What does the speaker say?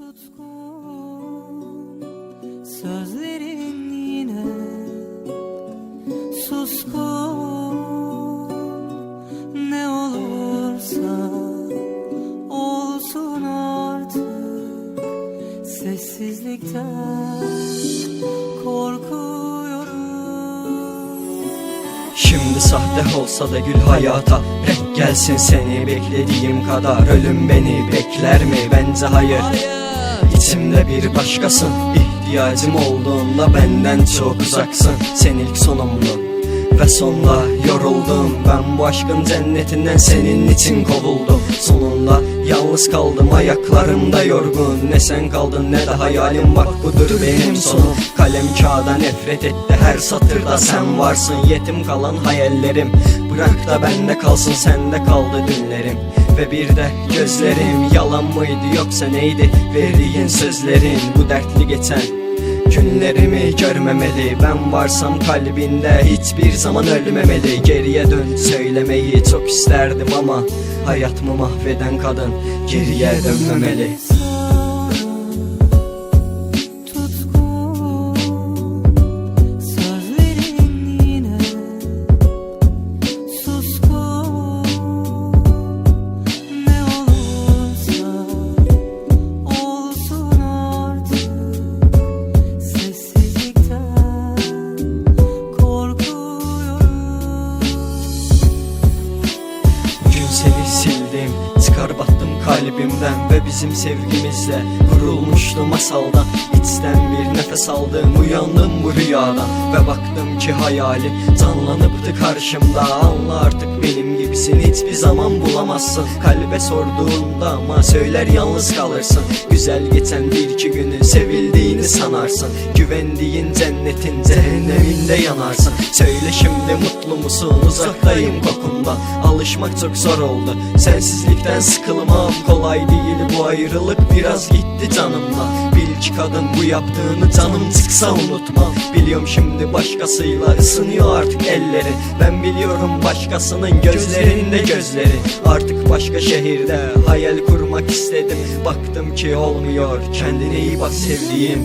tutkun. Sözlerin yine suskun. Ne olursa olsun artık Sessizlikten korkuyorum. Şimdi sahte olsa da gül hayata Renk gelsin seni beklediğim kadar. Ölüm beni bekler mi? Bence hayır İçimde bir başkasın. İhtiyacım olduğunda benden çok uzaksın. Sen ilk sonumdu ve sonra yoruldum. Ben bu aşkın cennetinden senin için kovuldum. Sonunda yalnız kaldım ayaklarımda yorgun. Ne sen kaldın ne de hayalim. Bak budur benim sonum. Kalem kağıda nefret etti her satırda sen varsın. Yetim kalan hayallerim Bırak da bende kalsın. Sende kaldı dünlerim Ve bir de gözlerim. Yalan mıydı yoksa neydi Verdiğin sözlerin? Bu dertli geçen Günlerimi görmemeli. Ben varsam kalbinde hiçbir zaman ölmemeli. Geriye dön söylemeyi çok isterdim ama Hayatımı mahveden kadın geriye dönmemeli Çıkar battım kalbimden Ve bizim sevgimizle kurulmuştu masaldan İçten bir nefes aldım Uyandım bu rüyadan Ve baktım ki hayali canlanıptı karşımda. Anla artık benim gibisin Hiçbir zaman bulamazsın. Kalbe sorduğunda ama söyler yalnız kalırsın. Güzel geçen bir iki günü sevildiğini sanarsın. Güvendiğin cennetin cehenneminde yanarsın. Söyle şimdi mutlu musun? Uzaktayım kokundan Alışmak çok zor oldu. Sensizlikten sıkılmam kolay değil bu ayrılık Biraz gitti canımla. Bil ki kadın bu yaptığını canım çıksa unutmam Biliyorum şimdi başkasıyla ısınıyor artık elleri. Ben biliyorum başkasının gözlerinde gözleri. Artık başka şehirde hayal kurmak istedim. Baktım ki olmuyor kendine iyi bak sevdiğim